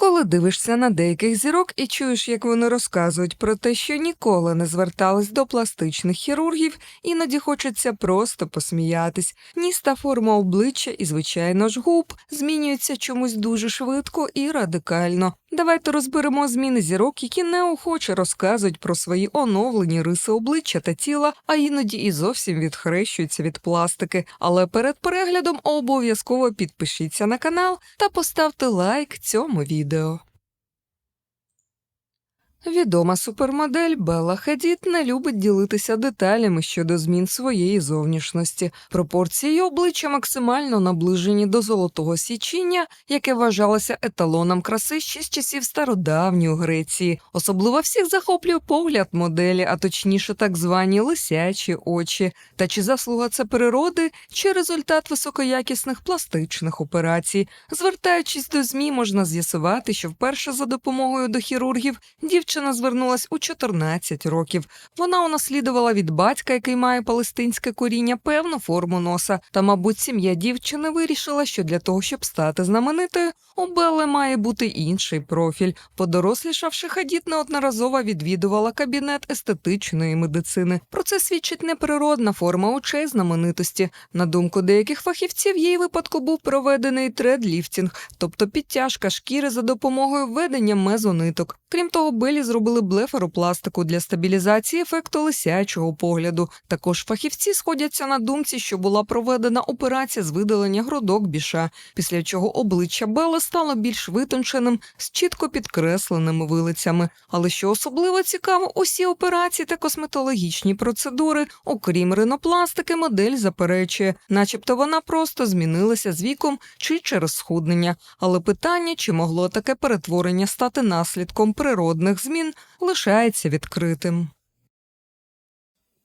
Коли дивишся на деяких зірок і чуєш, як вони розказують про те, що ніколи не звертались до пластичних хірургів, іноді хочеться просто посміятись. Ніс та форма обличчя і, звичайно ж, губ змінюються чомусь дуже швидко і радикально. Давайте розберемо зміни зірок, які неохоче розказують про свої оновлені риси обличчя та тіла, а іноді і зовсім відхрещуються від пластики. Але перед переглядом обов'язково підпишіться на канал та поставте лайк цьому відео. video. Відома супермодель Белла Хадід не любить ділитися деталями щодо змін своєї зовнішності. Пропорції обличчя максимально наближені до золотого січіння, яке вважалося еталоном краси ще з часів стародавньої Греції. Особливо всіх захоплює погляд моделі, а точніше, так звані лисячі очі. Та чи заслуга це природи, чи результат високоякісних пластичних операцій. Звертаючись до ЗМІ, можна з'ясувати, що вперше за допомогою до хірургів дівчина звернулась у 14 років. Вона унаслідувала від батька, який має палестинське коріння, певну форму носа. Та, мабуть, сім'я дівчини вирішила, що для того, щоб стати знаменитою, у Белли має бути інший профіль. Подорослішавши, Хадід неодноразово відвідувала кабінет естетичної медицини. Про це свідчить неприродна форма очей знаменитості. На думку деяких фахівців, її випадку був проведений тредліфтінг, тобто підтяжка шкіри за допомогою введення мезониток. Крім того, Белі зробили блефаропластику для стабілізації ефекту лисячого погляду. Також фахівці сходяться на думці, що була проведена операція з видалення грудок біша, після чого обличчя Белли стало більш витонченим з чітко підкресленими вилицями. Але що особливо цікаво, усі операції та косметологічні процедури, окрім ринопластики, модель заперечує, начебто вона просто змінилася з віком чи через схуднення. Але питання, чи могло таке перетворення стати наслідком природних змін, лишається відкритим.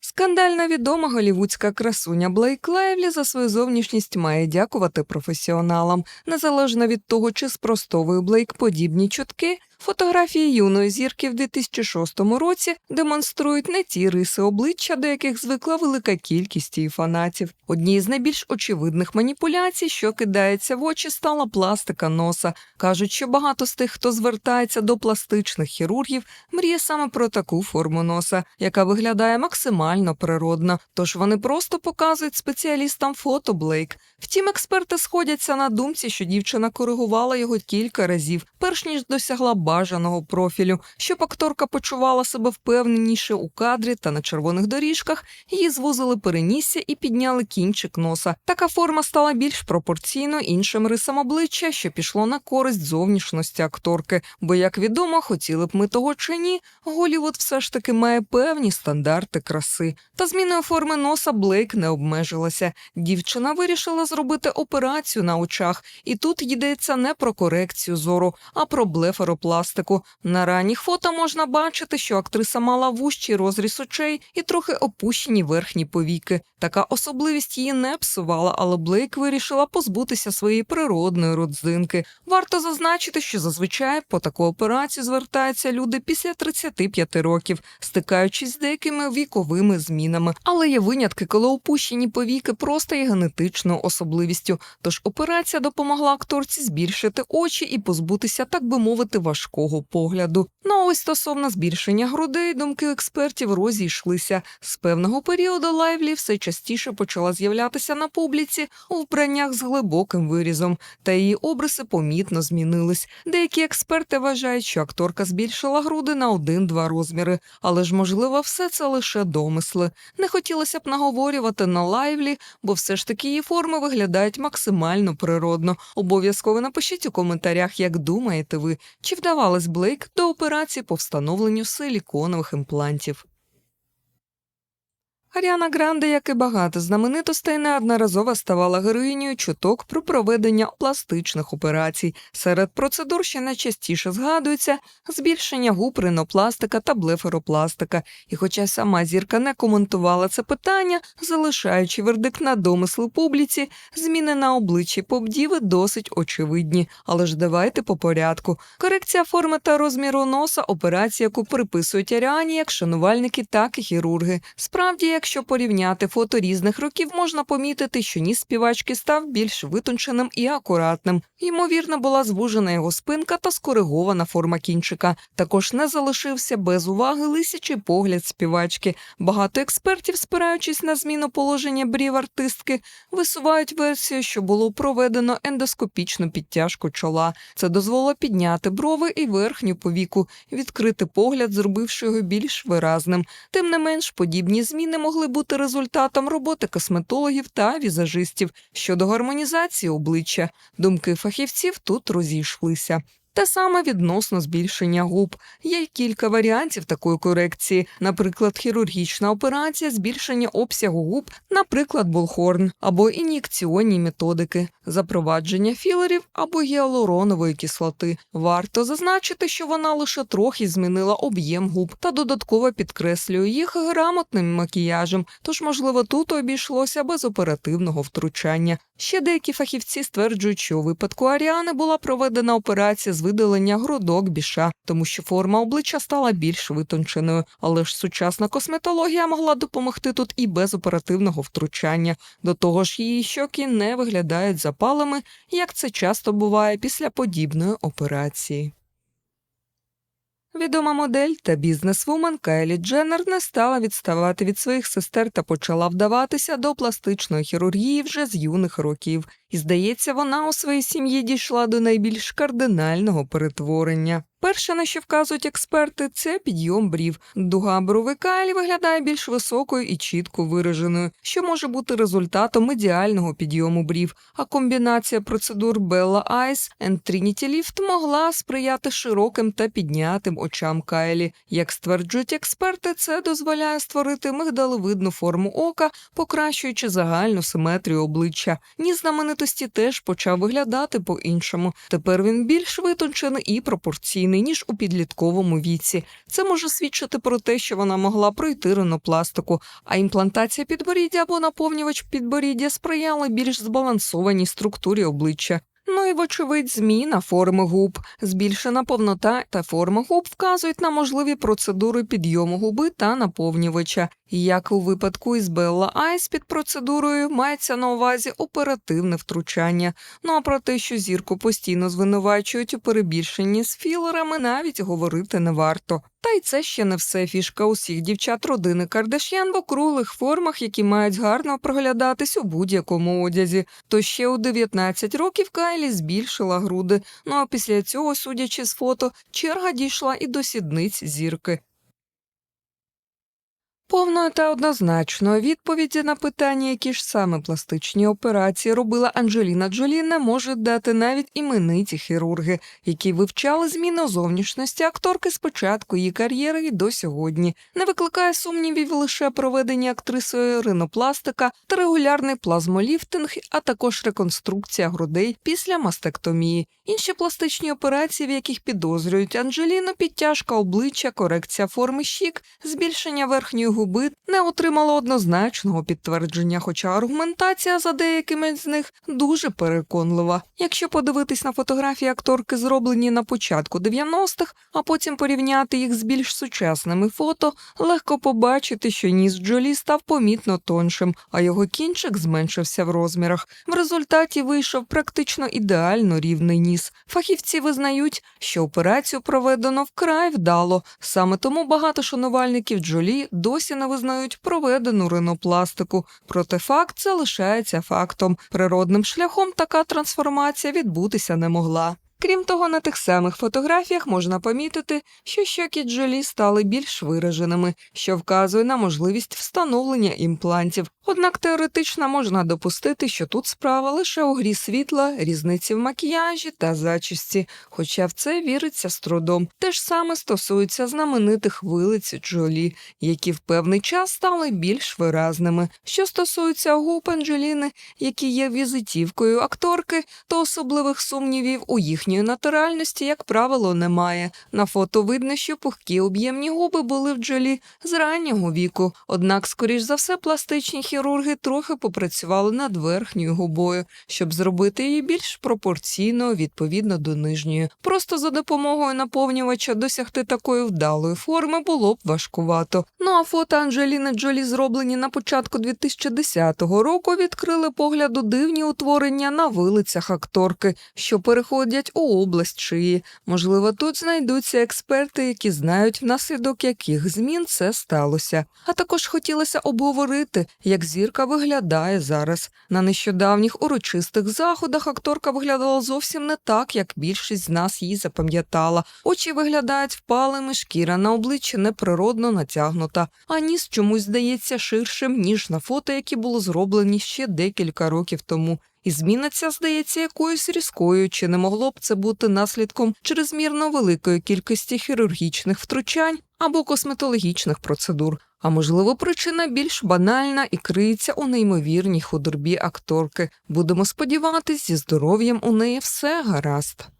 Скандально відома голівудська красуня Блейк Лайвлі за свою зовнішність має дякувати професіоналам. Незалежно від того, чи спростовує Блейк подібні чутки, фотографії юної зірки в 2006 році демонструють не ті риси обличчя, до яких звикла велика кількість її фанатів. Однією з найбільш очевидних маніпуляцій, що кидається в очі, стала пластика носа. Кажуть, що багато з тих, хто звертається до пластичних хірургів, мріє саме про таку форму носа, яка виглядає максимально природно. Тож вони просто показують спеціалістам фото Блейк. Втім, експерти сходяться на думці, що дівчина коригувала його кілька разів, перш ніж досягла бажаного профілю, щоб акторка почувала себе впевненіше у кадрі та на червоних доріжках. Її звузили перенісся і підняли кінчик носа. Така форма стала більш пропорційно іншим рисам обличчя, що пішло на користь зовнішності акторки. Бо, як відомо, хотіли б ми того чи ні, Голівуд все ж таки має певні стандарти краси. Та зміною форми носа Блейк не обмежилася. Дівчина вирішила зробити операцію на очах, і тут йдеться не про корекцію зору, а про блефаропластику. На ранніх фото можна бачити, що актриса мала вущий розріз очей і трохи опущені верхні повіки. Така особливість її не псувала, але Блейк вирішила позбутися своєї природної родзинки. Варто зазначити, що зазвичай по таку операцію звертаються люди після 35 років, стикаючись з деякими віковими змінами. Але є винятки, коли опущені повіки просто є генетичною особливістю. Тож операція допомогла акторці збільшити очі і позбутися, так би мовити, важкого погляду. Ну а ось стосовно збільшення грудей, думки експертів розійшлися. З певного періоду Лайвлі все частіше почала з'являтися на публіці у вбраннях з глибоким вирізом, та її обриси помітно змінились. Деякі експерти вважають, що акторка збільшила груди на один-два розміри, але ж можливо, все це лише домисли. Не хотілося б наговорювати на лайвлі, бо все ж таки її форми виглядають максимально природно. Обов'язково напишіть у коментарях, як думаєте ви, чи вдавалась Блейк до операції по встановленню силіконових імплантів. Аріана Гранде, як і багато знаменитостей, неодноразово ставала героїнею чуток про проведення пластичних операцій. Серед процедур, що найчастіше згадуються, збільшення губ, ринопластика та блефаропластика. І хоча сама зірка не коментувала це питання, залишаючи вердикт на домисли публіці, зміни на обличчі попдіви досить очевидні. Але ж давайте по порядку. Корекція форми та розміру носа операція, яку приписують Аріані як шанувальники, так і хірурги. Справді, як якщо порівняти фото різних років, можна помітити, що ніс співачки став більш витонченим і акуратним. Ймовірно, була звужена його спинка та скоригована форма кінчика. Також не залишився без уваги лисячий погляд співачки. Багато експертів, спираючись на зміну положення брів артистки, висувають версію, що було проведено ендоскопічну підтяжку чола. Це дозволило підняти брови і верхню повіку, відкрити погляд, зробивши його більш виразним. Тим не менш, подібні зміни могли бути результатом роботи косметологів та візажистів щодо гармонізації обличчя. Думки фахівців тут розійшлися. Те саме відносно збільшення губ. Є кілька варіантів такої корекції, наприклад, хірургічна операція, збільшення обсягу губ, наприклад, болхорн, або ін'єкціонні методики, запровадження філерів або гіалуронової кислоти. Варто зазначити, що вона лише трохи змінила об'єм губ та додатково підкреслює їх грамотним макіяжем, тож, можливо, тут обійшлося без оперативного втручання. Ще деякі фахівці стверджують, що у випадку Аріани була проведена операція з видалення грудок біша, тому що форма обличчя стала більш витонченою. Але ж сучасна косметологія могла допомогти тут і без оперативного втручання. До того ж, її щоки не виглядають запалими, як це часто буває після подібної операції. Відома модель та бізнесвумен Кайлі Дженнер не стала відставати від своїх сестер та почала вдаватися до пластичної хірургії вже з юних років. І, здається, вона у своїй сім'ї дійшла до найбільш кардинального перетворення. Перше, на що вказують експерти, це підйом брів. Дуга брови Кайлі виглядає більш високою і чітко вираженою, що може бути результатом ідеального підйому брів. А комбінація процедур Bella Eyes and Trinity Lift могла сприяти широким та піднятим очам Кайлі. Як стверджують експерти, це дозволяє створити мигдалевидну форму ока, покращуючи загальну симетрію обличчя. Ні знаменитості теж почав виглядати по-іншому. Тепер він більш витончений і пропорційний, ніж у підлітковому віці. Це може свідчити про те, що вона могла пройти ринопластику, а імплантація підборіддя або наповнювач підборіддя сприяли більш збалансованій структурі обличчя. Ну і, вочевидь, зміна форми губ, збільшена повнота та форма губ вказують на можливі процедури підйому губи та наповнювача. Як у випадку із Белла Айс під процедурою мається на увазі оперативне втручання. Ну а про те, що зірку постійно звинувачують у перебільшенні з філерами, навіть говорити не варто. Та й це ще не все фішка усіх дівчат родини Кардашян в округлих формах, які мають гарно проглядатись у будь-якому одязі. То ще у 19 років Кайлі збільшила груди. Ну а після цього, судячи з фото, черга дійшла і до сідниць зірки. Повної та однозначної відповіді на питання, які ж саме пластичні операції робила Анджеліна Джолі, не можуть дати навіть імениті хірурги, які вивчали зміну зовнішності акторки з початку її кар'єри і до сьогодні. Не викликає сумнівів лише проведення актрисою ринопластика та регулярний плазмоліфтинг, а також реконструкція грудей після мастектомії. Інші пластичні операції, в яких підозрюють Анджеліну, підтяжка обличчя, корекція форми щік, збільшення верхньої губи не отримало однозначного підтвердження, хоча аргументація за деякими з них дуже переконлива. Якщо подивитись на фотографії акторки, зроблені на початку 90-х, а потім порівняти їх з більш сучасними фото, легко побачити, що ніс Джолі став помітно тоншим, а його кінчик зменшився в розмірах. В результаті вийшов практично ідеально рівний ніс. Фахівці визнають, що операцію проведено вкрай вдало. Саме тому багато шанувальників Джолі досі не визнають проведену ринопластику. Проте факт залишається фактом. Природним шляхом така трансформація відбутися не могла. Крім того, на тих самих фотографіях можна помітити, що щоки Джолі стали більш вираженими, що вказує на можливість встановлення імплантів. Однак теоретично можна допустити, що тут справа лише у грі світла, різниці в макіяжі та зачісті, хоча в це віриться з трудом. Те ж саме стосується знаменитих вилиць Джолі, які в певний час стали більш виразними. Що стосується губ Анджеліни, які є візитівкою акторки, то особливих сумнівів у їхньої натуральності, як правило, немає. На фото видно, що пухкі об'ємні губи були в Джолі з раннього віку, однак, скоріш за все, пластичні хірурги трохи попрацювали над верхньою губою, щоб зробити її більш пропорційною відповідно до нижньої. Просто за допомогою наповнювача досягти такої вдалої форми було б важкувато. Ну а фото Анджеліни Джолі, зроблені на початку 2010 року, відкрили погляду дивні утворення на вилицях акторки, що переходять у область шиї. Можливо, тут знайдуться експерти, які знають, внаслідок яких змін це сталося. А також хотілося обговорити, як зірка виглядає зараз. На нещодавніх урочистих заходах акторка виглядала зовсім не так, як більшість з нас її запам'ятала. Очі виглядають впалими, шкіра на обличчі неприродно натягнута, а ніс чомусь здається ширшим, ніж на фото, які були зроблені ще декілька років тому. І зміна ця здається якоюсь різкою, чи не могло б це бути наслідком чрезмірно великої кількості хірургічних втручань або косметологічних процедур. А можливо, причина більш банальна і криється у неймовірній худорбі акторки. Будемо сподіватись, зі здоров'ям у неї все гаразд.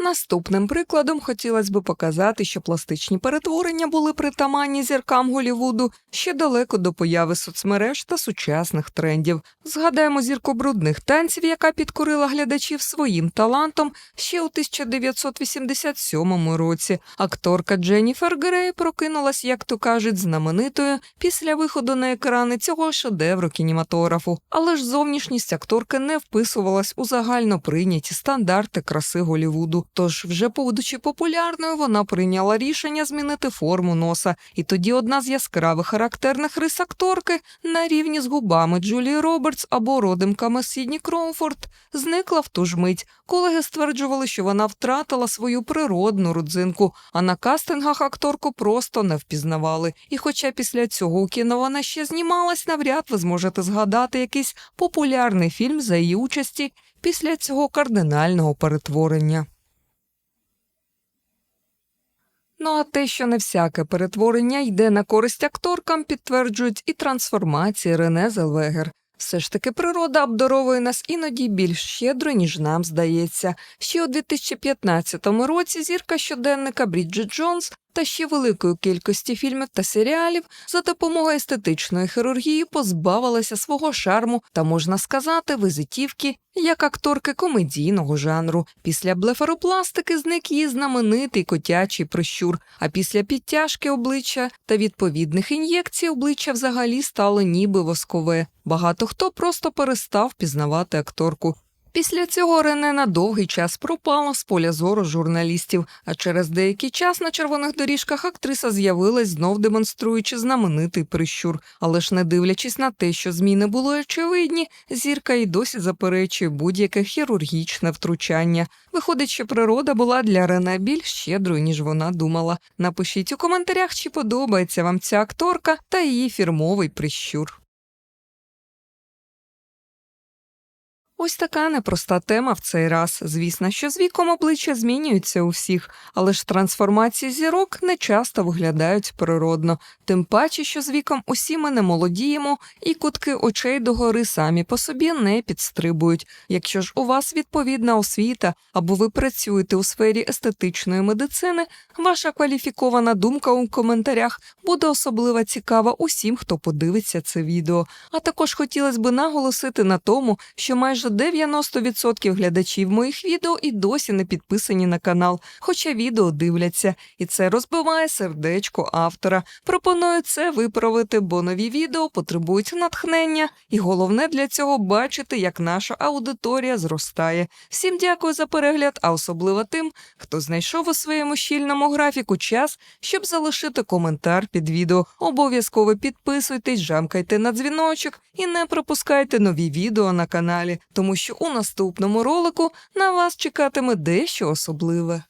Наступним прикладом хотілося б показати, що пластичні перетворення були притаманні зіркам Голівуду ще далеко до появи соцмереж та сучасних трендів. Згадаємо зірку брудних танців, яка підкорила глядачів своїм талантом ще у 1987 році. Акторка Дженніфер Грей прокинулась, як то кажуть, знаменитою після виходу на екрани цього шедевру кінематографу. Але ж зовнішність акторки не вписувалась у загально прийняті стандарти краси Голівуду. Тож, вже будучи популярною, вона прийняла рішення змінити форму носа, і тоді одна з яскравих характерних рис акторки на рівні з губами Джулії Робертс або родимками Сідні Кроуфорд зникла в ту ж мить. Колеги стверджували, що вона втратила свою природну родзинку, а на кастингах акторку просто не впізнавали. І хоча після цього у кіно вона ще знімалась, навряд ви зможете згадати якийсь популярний фільм за її участі після цього кардинального перетворення. Ну а те, що не всяке перетворення йде на користь акторкам, підтверджують і трансформації Рене Зелвегер. Все ж таки природа обдаровує нас іноді більш щедро, ніж нам здається. Ще у 2015 році зірка щоденника Бріджит Джонс та ще великої кількості фільмів та серіалів за допомогою естетичної хірургії позбавилася свого шарму та, можна сказати, визитівки як акторки комедійного жанру. Після блефаропластики зник її знаменитий котячий прищур, а після підтяжки обличчя та відповідних ін'єкцій обличчя взагалі стало ніби воскове. Багато хто просто перестав пізнавати акторку. Після цього Рене на довгий час пропала з поля зору журналістів, а через деякий час на червоних доріжках актриса з'явилась, знов демонструючи знаменитий прищур. Але ж не дивлячись на те, що зміни були очевидні, зірка й досі заперечує будь-яке хірургічне втручання. Виходить, що природа була для Рене більш щедрою, ніж вона думала. Напишіть у коментарях, чи подобається вам ця акторка та її фірмовий прищур. Ось така непроста тема в цей раз. Звісно, що з віком обличчя змінюються у всіх, але ж трансформації зірок не часто виглядають природно, тим паче, що з віком усі ми не молодіємо, і кутки очей догори самі по собі не підстрибують. Якщо ж у вас відповідна освіта або ви працюєте у сфері естетичної медицини, ваша кваліфікована думка у коментарях буде особливо цікава усім, хто подивиться це відео. А також хотілося б наголосити на тому, що майже 90% глядачів моїх відео і досі не підписані на канал, хоча відео дивляться, і це розбиває сердечко автора. Пропоную це виправити, бо нові відео потребують натхнення, і головне для цього бачити, як наша аудиторія зростає. Всім дякую за перегляд, а особливо тим, хто знайшов у своєму щільному графіку час, щоб залишити коментар під відео. Обов'язково підписуйтесь, жамкайте на дзвіночок і не пропускайте нові відео на каналі, тому що у наступному ролику на вас чекатиме дещо особливе.